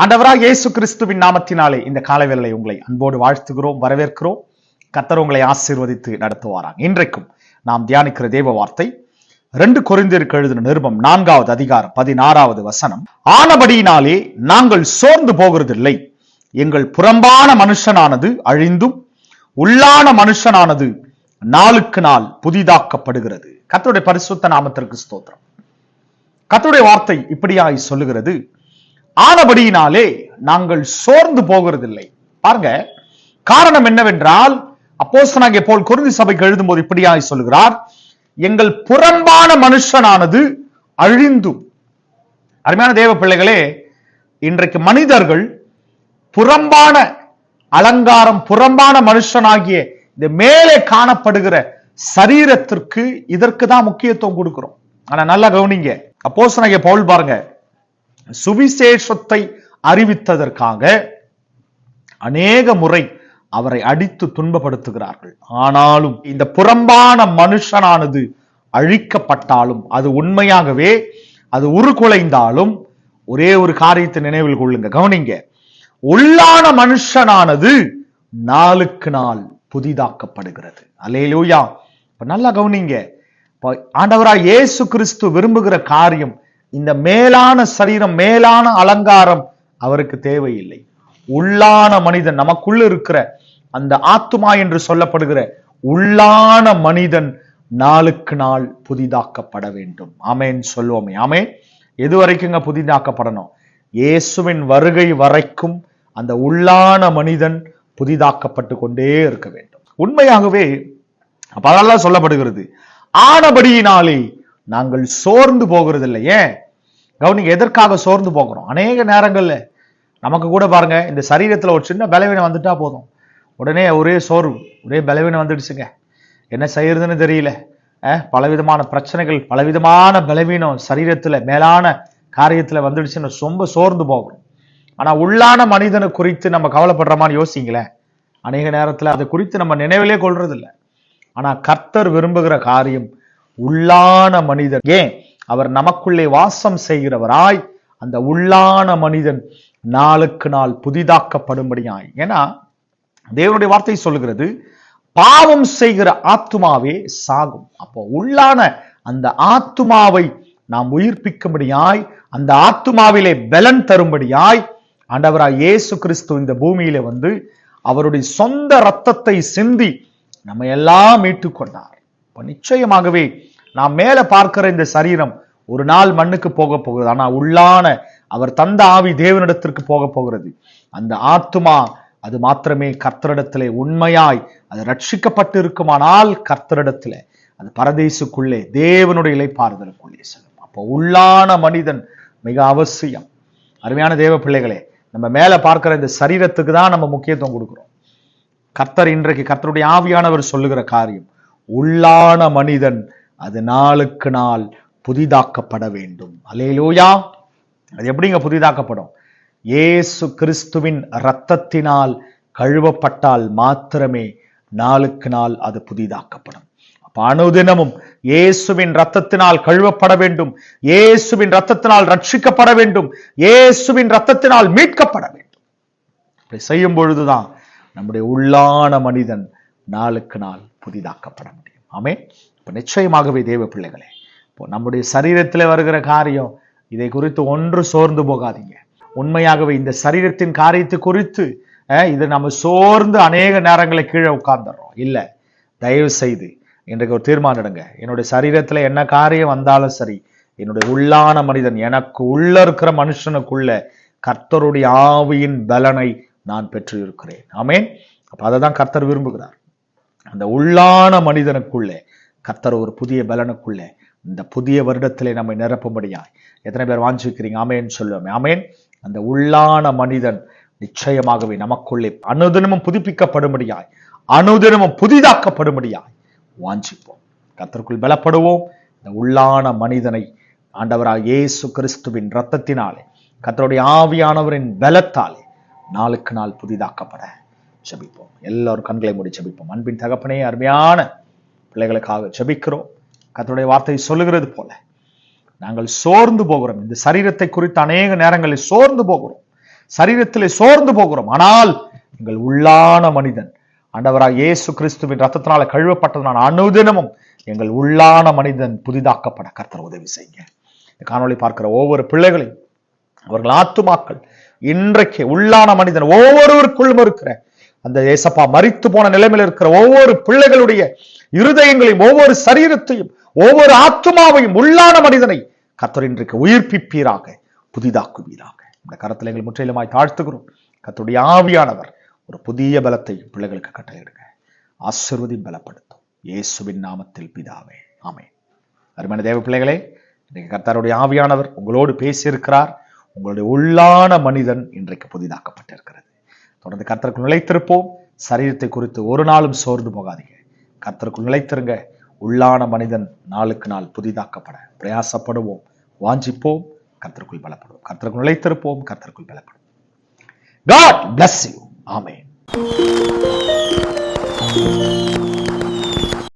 ஆண்டவராக இயேசு கிறிஸ்துவின் நாமத்தினாலே இந்த காலவேளை உங்களை அன்போடு வாழ்த்துகிறோம் வரவேற்கிறோம். கத்தர் உங்களை ஆசீர்வதித்து நடத்துவாராம் இன்றைக்கும் நாம் தியானிக்கிற தேவ வார்த்தை ரெண்டு கொரிந்தியருக்கு எழுதின நிருபம் நான்காவது அதிகாரம் பதினாறாவது வசனம். ஆனபடியினாலே நாங்கள் சோர்ந்து போகிறதில்லை. எங்கள் புறம்பான மனுஷனானது அழிந்தும் உள்ளான மனுஷனானது நாளுக்கு நாள் புதிதாக்கப்படுகிறது. கத்தருடைய பரிசுத்த நாமத்திற்கு ஸ்தோத்திரம். கத்தருடைய வார்த்தை இப்படியாய் சொல்லுகிறது. ஆனபடியினாலே நாங்கள் சோர்ந்து போகிறதில்லை. பாருங்க காரணம் என்னவென்றால் அப்போஸ்தனாகிய போல் குருதி சபைக்கு எழுதும்போது இப்படியாய் சொல்லுகிறார் எங்கள் புறம்பான மனுஷனானது அழிந்தும் அருமையான தேவ பிள்ளைகளே இன்றைக்கு மனிதர்கள் புறம்பான அலங்காரம் புறம்பான மனுஷனாகிய இந்த மேலே காணப்படுகிற சரீரத்திற்கு இதற்கு தான் முக்கியத்துவம் கொடுக்கிறோம். ஆனா நல்லா கவனிங்க. அப்போஸ்தலனாகிய பவுல் பாருங்க சுவிசேஷத்தை அறிவித்ததற்காக அநேக முறை அவரை அடித்து துன்பப்படுத்துகிறார்கள். ஆனாலும் இந்த புறம்பான மனுஷனானது அழிக்கப்பட்டாலும் அது உண்மையாகவே அது உருக்குலைந்தாலும் ஒரே ஒரு காரியத்தை நினைவில் கொள்ளுங்க கவனிங்க. உள்ளான மனுஷனானது நாளுக்கு நாள் புதிதாக்கப்படுகிறது. அல்லேலூயா. இப்ப நல்லா கவனிங்க. இப்ப ஆண்டவராய் இயேசு கிறிஸ்து விரும்புகிற காரியம் இந்த மேலான சரீரம் மேலான அலங்காரம் அவருக்கு தேவையில்லை. உள்ளான மனிதன் நமக்குள்ள இருக்கிற அந்த ஆத்துமா என்று சொல்லப்படுகிற உள்ளான மனிதன் நாளுக்கு நாள் புதிதாக்கப்பட வேண்டும். ஆமேன் சொல்லுவோமே ஆமேன். எது வரைக்குங்க புதிதாக்கப்படணும்? இயேசுவின் வருகை வரைக்கும் அந்த உள்ளான மனிதன் புதிதாக்கப்பட்டு கொண்டே இருக்க வேண்டும். உண்மையாகவே அப்ப சொல்லப்படுகிறது ஆனபடியினாலே நாங்கள் சோர்ந்து போகிறதில்லை. ஏன்? கவனிங்க எதற்காக சோர்ந்து போகிறோம்? அநேக நேரங்களில் நமக்கு கூட பாருங்க இந்த சரீரத்தில் ஒரு சின்ன பலவீனம் வந்துட்டா போதும். உடனே ஒரே சோர்வு ஒரே பலவீனம் வந்துடுச்சுங்க. என்ன செய்யறதுன்னு தெரியல. பலவிதமான பிரச்சனைகள் பலவிதமான பலவீனம் சரீரத்தில் மேலான காரியத்தில் வந்துடுச்சுன்னு ரொம்ப சோர்ந்து போகும். ஆனால் உள்ளான மனிதனை குறித்து நம்ம கவலைப்படுறோமான்னு யோசிங்களேன். அநேக நேரத்தில் அதை குறித்து நம்ம நினைவிலே கொள்றதில்லை. ஆனால் கர்த்தர் விரும்புகிற காரியம் உள்ளான மனிதன். ஏன்? அவர் நமக்குள்ளே வாசம் செய்கிறவராய் அந்த உள்ளான மனிதன் நாளுக்கு நாள் புதிதாக்கப்படும்படியாய். ஏன்னா தேவனுடைய வார்த்தை சொல்கிறது பாவம் செய்கிற ஆத்துமாவே சாகும். அப்போ உள்ளான அந்த ஆத்துமாவை நாம் உயிர்ப்பிக்கும்படியாய் அந்த ஆத்துமாவிலே பலன் தரும்படியாய் ஆண்டவராய் இயேசு கிறிஸ்து இந்த பூமியில வந்து அவருடைய சொந்த ரத்தத்தை சிந்தி நம்ம எல்லாம் மீட்டுக்கொண்டார். நிச்சயமாகவே நாம் மேல பார்க்கிற இந்த சரீரம் ஒரு நாள் மண்ணுக்கு போக போகிறது. ஆனா உள்ளான அவர் தந்த ஆவி தேவனிடத்திற்கு போக போகிறது. அந்த ஆத்துமா அது மாத்திரமே கர்த்தரிடத்திலே உண்மையாய் அது ரட்சிக்கப்பட்டு இருக்குமானால் கர்த்தரிடத்துல அது பரதேசுக்குள்ளே தேவனுடைய இலைப்பாறுதலுக்குள்ளே செல்லும். அப்போ உள்ளான மனிதன் மிக அவசியம். அருமையான தேவ பிள்ளைகளே நம்ம மேல பார்க்கிற இந்த சரீரத்துக்கு தான் நம்ம முக்கியத்துவம் கொடுக்குறோம். கர்த்தர் இன்றைக்கு கர்த்தருடைய ஆவியானவர் சொல்லுகிற காரியம். உள்ளான மனிதன் அது நாளுக்கு நாள் புதிதாக்கப்பட வேண்டும். அலேலூயா அது எப்படிங்க புதிதாக்கப்படும்? ஏசு கிறிஸ்துவின் இரத்தத்தினால் கழுவப்பட்டால் மாத்திரமே நாளுக்கு நாள் அது புதிதாக்கப்படும். அப்ப அனுதினமும் இயேசுவின் ரத்தத்தினால் கழுவப்பட வேண்டும். இயேசுவின் ரத்தத்தினால் ரட்சிக்கப்பட வேண்டும். இயேசுவின் ரத்தத்தினால் மீட்கப்பட வேண்டும். அப்படி செய்யும் பொழுதுதான் நம்முடைய உள்ளான மனிதன் நாளுக்கு நாள் புதிதாக்கப்பட முடியும். ஆமே இப்போ நிச்சயமாகவே தேவ பிள்ளைகளே இப்போ நம்முடைய சரீரத்தில் வருகிற காரியம் இதை குறித்து ஒன்று சோர்ந்து போகாதீங்க. உண்மையாகவே இந்த சரீரத்தின் காரியத்தை குறித்து இதை இது நம்ம சோர்ந்து அநேக நேரங்களை கீழே உட்கார்ந்துடுறோம். இல்லை தயவு செய்து இன்றைக்கு ஒரு தீர்மானம் எடுங்க. என்னுடைய சரீரத்தில் என்ன காரியம் வந்தாலும் சரி என்னுடைய உள்ளான மனிதன் எனக்கு உள்ள இருக்கிற மனுஷனுக்குள்ள கர்த்தருடைய ஆவியின் பலனை நான் பெற்று இருக்கிறேன் ஆமேன். அப்போ அதை தான் கர்த்தர் விரும்புகிறார். அந்த உள்ளான மனிதனுக்குள்ளே கத்தர் ஒரு புதிய பலனுக்குள்ளே இந்த புதிய வருடத்திலே நம்மை நிரப்பும்படியாய். எத்தனை பேர் வாஞ்சிக்கிறீங்க? ஆமேன்னு சொல்லுவோமே. ஆமேன். அந்த உள்ளான மனிதன் நிச்சயமாகவே நமக்குள்ளே அனுதினமும் புதுப்பிக்கப்படும்படியாய் அனுதினமும் புதிதாக்கப்படும்படியாய் வாஞ்சிப்போம். கத்தருக்குள் பலப்படுவோம். இந்த உள்ளான மனிதனை ஆண்டவராக இயேசு கிறிஸ்துவின் இரத்தத்தினாலே கத்தருடைய ஆவியானவரின் பலத்தாலே நாளுக்கு நாள் புதிதாக்கப்பட. ஜெபிப்போம் எல்லோரும் கண்களை மூடி ஜெபிப்போம் அன்பின் தகப்பனே அருமையான பிள்ளைகளுக்காக ஜெபிக்கிறோம் கத்தனுடைய வார்த்தை சொல்லுகிறது போல நாங்கள் சோர்ந்து போகிறோம். இந்த சரீரத்தை குறித்து அநேக நேரங்களில் சோர்ந்து போகிறோம். சரீரத்திலே சோர்ந்து போகிறோம். ஆனால் எங்கள் உள்ளான மனிதன். ஆண்டவராக இயேசு கிறிஸ்துவின் ரத்தத்தினால கழுவப்பட்டதுனால அனுதினமும் எங்கள் உள்ளான மனிதன் புதிதாக்கப்பட கர்த்தர் உதவி செய்யுங்க. இந்த காணொளி பார்க்கிற ஒவ்வொரு பிள்ளைகளையும் அவர்கள் ஆத்துமாக்கள் இன்றைக்கு உள்ளான மனிதன் ஒவ்வொருவருக்குள்ளும் இருக்கிற அந்த ஏசப்பா மறித்து போன நிலைமையில் இருக்கிற ஒவ்வொரு பிள்ளைகளுடைய இருதயங்களையும் ஒவ்வொரு சரீரத்தையும் ஒவ்வொரு ஆத்மாவையும் உள்ளான மனிதனை கத்தர் இன்றைக்கு உயிர்ப்பிப்பீராக புதிதாக்குவீராக. இந்த கரத்தில் எங்கள் முற்றிலுமாய் தாழ்த்துகிறோம். கத்தருடைய ஆவியானவர் ஒரு புதிய பலத்தை பிள்ளைகளுக்கு கட்டளையிடுங்க. ஆசிர்வதி பலப்படுத்தும். இயேசுவின் நாமத்தில் பிதாவே. ஆமே அருமையான தேவ பிள்ளைகளே இன்றைக்கு கர்த்தருடைய ஆவியானவர் உங்களோடு பேசியிருக்கிறார். உங்களுடைய உள்ளான மனிதன் இன்றைக்கு புதிதாக்கப்பட்டிருக்கிறது. தொடர்ந்து கர்த்தருக்குள் நிலைத்திருப்போம். சரீரத்தை குறித்து ஒரு நாளும் சோர்ந்து போகாதீங்க. கர்த்தருக்குள் நிலைத்திருங்க. உள்ளான மனிதன் நாளுக்கு நாள் புதிதாக்கப்பட பிரயாசப்படுவோம். வாஞ்சிப்போம். கர்த்தருக்குள் பலப்படுவோம். கர்த்தருக்குள் நிலைத்திருப்போம். கர்த்தருக்குள் பலப்படுவோம். God bless you.